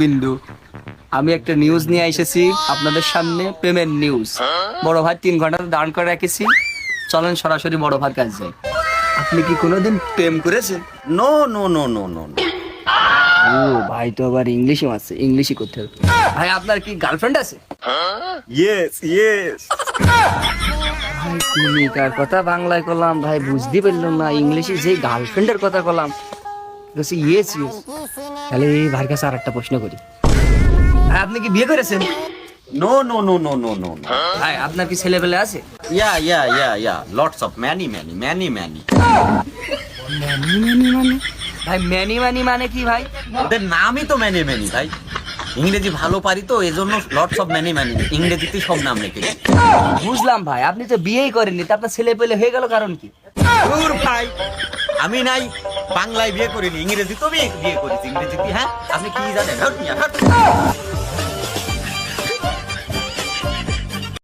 বিন্দু। আমি একটা নিউজ নিয়ে এসেছি আপনাদের সামনে প্রেমের নিউজ বড় ভাই তিন ঘণ্টা দাঁড় করে রেখেছি। চলেন সরাসরি বড় ভাই কাছে যাই। আপনি কি কোনোদিন প্রেম করেছেন? No no no no no ও ভাই তো আবার ইংলিশে আছে ইংলিশই করতে হবে। ভাই আপনার কি গার্লফ্রেন্ড আছে? ইয়েস ইয়েস ভাই কার কথা বাংলায় করলাম ভাই বুঝতে পারলাম না ইংলিশে যে গার্লফ্রেন্ডের কথা করলাম বলছি ইয়েস ইয়েস তাহলে এই ভাইয়ের কাছে আর একটা প্রশ্ন করি। আপনি কি বিয়ে করেছেন? No no no no no no ভাই আপনার কি ছেলে পেলে আছে? Yeah yeah yeah yeah lots of many many many many many many মানে ভাই ম্যানি ম্যানি মানে কি ভাই? ওদের নামই তো ম্যানি ম্যানি ভাই। ইংরেজি ভালো পারি তো এজন্য লটস অফ ম্যানি ম্যানি ইংরেজিতে সব নাম রেখেছি বুঝলাম ভাই আপনি তো বিয়েই করেননি তা আপনার ছেলে পেলে হয়ে গেল কারণ কি? দূর ভাই। আমি নাই। বাংলায় বিয়ে করিনি ইংরেজি তো বিয়ে করেছি ইংরেজিতে হ্যাঁ আপনি কি জানেন হট মিয়া, হট।